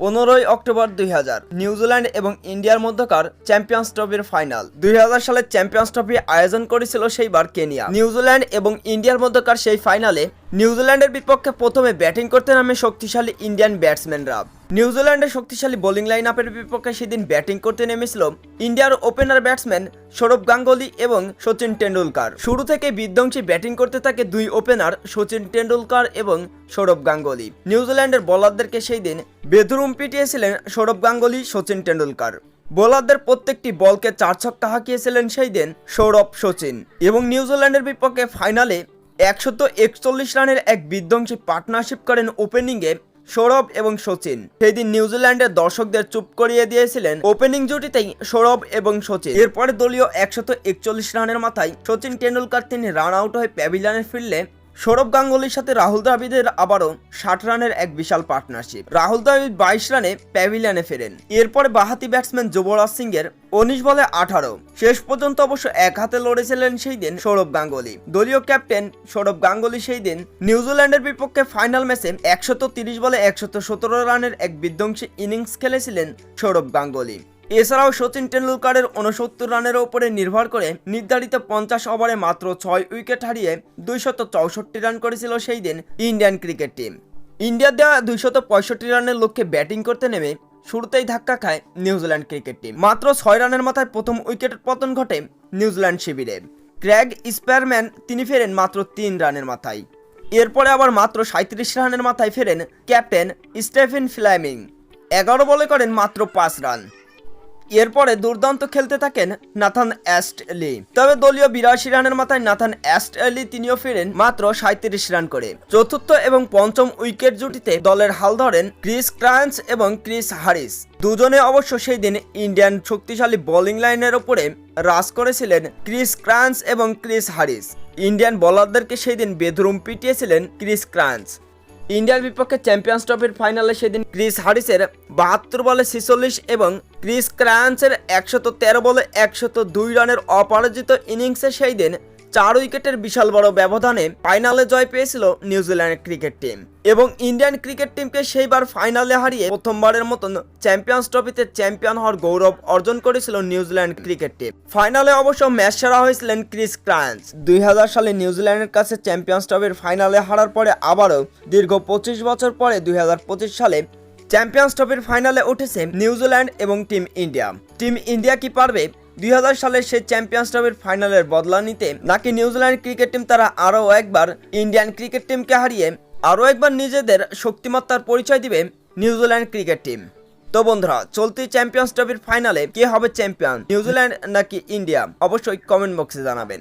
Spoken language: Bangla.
পনেরোই অক্টোবর দুই হাজার, নিউজিল্যান্ড এবং ইন্ডিয়ার মধ্যকার চ্যাম্পিয়ন্স ট্রফির ফাইনাল। দুই হাজার সালে চ্যাম্পিয়ন্স ট্রফি আয়োজন করেছিল সেইবার কেনিয়া। নিউজিল্যান্ড এবং ইন্ডিয়ার মধ্যকার সেই ফাইনালে নিউজিল্যান্ডের বিপক্ষে প্রথমে ব্যাটিং করতে নামে শক্তিশালী ইন্ডিয়ান ব্যাটসম্যানরা। নিউজিল্যান্ডের শক্তিশালী বোলিং লাইন আপের বিপক্ষে সেদিন ব্যাটিং করতে নেমেছিল ইন্ডিয়ার ওপেনার ব্যাটসম্যান সৌরভ গাঙ্গুলি এবং সচিন টেন্ডুলকার শুরু থেকে বিধ্বংসী ব্যাটিং করতে থাকে দুই ওপেনার সচিন টেন্ডুলকার এবং সৌরভ গাঙ্গুলি। নিউজিল্যান্ডের বোলারদেরকে সেই দিন বেদরুম পিটিয়েছিলেন সৌরভ গাঙ্গুলি, সচিন টেন্ডুলকার বোলারদের প্রত্যেকটি বলকে চার ছক্কা হাঁকিয়েছিলেন সেই দিন সৌরভ সচিন এবং নিউজিল্যান্ডের বিপক্ষে ফাইনালে একশত একচল্লিশ রানের এক বিধ্বংসী পার্টনারশিপ করেন ওপেনিংয়ে সৌরভ এবং সচিন। সেই দিন নিউজিল্যান্ডের দর্শকদের চুপ করিয়ে দিয়েছিলেন ওপেনিং জুটিতেই সৌরভ এবং সচিন। এরপরে দলীয় একশত একচল্লিশ রানের মাথায় সচিন টেন্ডুলকার তিনি রান আউট হয়ে প্যাভিলিয়নে ফিরলে সৌরভ গাঙ্গুলির সাথে রাহুল দ্রাবিদের আবারও ষাট রানের এক বিশাল পার্টনারশিপ। রাহুল দ্রাবিদ বাইশ রানে প্যাভিলিয়নে ফেরেন। এরপরে বাহাতি ব্যাটসম্যান যুবরাজ সিং এর উনিশ বলে আঠারো। শেষ পর্যন্ত অবশ্য এক হাতে লড়েছিলেন সেই দিন সৌরভ গাঙ্গুলি। দলীয় ক্যাপ্টেন সৌরভ গাঙ্গুলি সেই দিন নিউজিল্যান্ডের বিপক্ষে ফাইনাল ম্যাচে একশত তিরিশ বলে একশত সতেরো রানের এক বিধ্বংসী ইনিংস খেলেছিলেন সৌরভ গাঙ্গুলি। এছাড়াও সচিন টেন্ডুলকারের উনসত্তর রানের ওপরে নির্ভর করে নির্ধারিত পঞ্চাশ ওভারে মাত্র ছয় উইকেট হারিয়ে দুইশত চৌষট্টি রান করেছিল সেই দিন ইন্ডিয়ান ক্রিকেট টিম। ইন্ডিয়ার দেওয়া দুইশত পঁয়ষট্টি রানের লক্ষ্যে ব্যাটিং করতে নেমে শুরুতেই ধাক্কা খায় নিউজিল্যান্ড ক্রিকেট টিম। মাত্র ছয় রানের মাথায় প্রথম উইকেটের পতন ঘটে নিউজিল্যান্ড শিবিরে। ক্র্যাগ স্পারম্যান, তিনি ফেরেন মাত্র তিন রানের মাথায়। এরপরে আবার মাত্র সাঁত্রিশ রানের মাথায় ফেরেন ক্যাপ্টেন স্টেফেন ফ্ল্যামিং এগারো বলে করেন মাত্র পাঁচ রান। এরপরে দুর্দান্ত খেলতে থাকেন নাথান অ্যাস্টলি। তবে দলীয় বিরাশি রানের মাথায় নাথান অ্যাস্টলি তিনিও ফেরেন মাত্র সাঁত্রিশ রান করে। চতুর্থ এবং পঞ্চম উইকেট জুটিতে দলের হাল ধরেন ক্রিস ক্রান্স এবং ক্রিস হারিস দুজনে অবশ্য সেই দিন ইন্ডিয়ান শক্তিশালী বোলিং লাইনের ওপরে রাজ করেছিলেন ক্রিস ক্রান্স এবং ক্রিস হারিস ইন্ডিয়ান বোলারদেরকে সেই দিন বেদরুম পিটিয়েছিলেন ক্রিস ক্রান্স ইন্ডিয়ার বিপক্ষে চ্যাম্পিয়ন্স ট্রফির ফাইনালে সেদিন ক্রিস হারিসের বাহাত্তর বলে ছেচল্লিশ এবং ক্রিস ক্রায়ান্সের একশত তেরো বলে একশত দুই রানের অপরাজিত ইনিংসে সেই দিন চার উইকেটের বিশাল বড় ব্যবধানে ফাইনালে জয় পেয়েছিল নিউজিল্যান্ড ক্রিকেট টিম এবং ইন্ডিয়ান ক্রিকেট টিমকে সেইবার ফাইনালে হারিয়ে প্রথমবারের মতন চ্যাম্পিয়ন্স ট্রফিতে চ্যাম্পিয়ন হওয়ার গৌরব অর্জন করেছিল নিউজিল্যান্ড ক্রিকেট টিম। ফাইনালে অবশ্য ম্যাচ সেরা হয়েছিলেন ক্রিস ক্রান্স দুই সালে নিউজিল্যান্ডের কাছে চ্যাম্পিয়ন্স ট্রফির ফাইনালে হারার পরে আবারও দীর্ঘ পঁচিশ বছর পরে দুই হাজার পঁচিশ সালে চ্যাম্পিয়ন্স ট্রফির ফাইনালে উঠেছে নিউজিল্যান্ড এবং টিম ইন্ডিয়া। টিম ইন্ডিয়া কি পারবে দুই সালের সেই চ্যাম্পিয়ন্স ট্রফির ফাইনালের বদলা নিতে নাকি নিউজিল্যান্ড ক্রিকেট টিম তারা আরও একবার ইন্ডিয়ান ক্রিকেট টিমকে হারিয়ে আরও একবার নিজেদের শক্তিমত্তার পরিচয় দিবে নিউজিল্যান্ড ক্রিকেট টিম তো বন্ধুরা, চলতি চ্যাম্পিয়ন্স ট্রফির ফাইনালে কে হবে চ্যাম্পিয়ন নিউজিল্যান্ড নাকি ইন্ডিয়া অবশ্যই কমেন্ট বক্সে জানাবেন।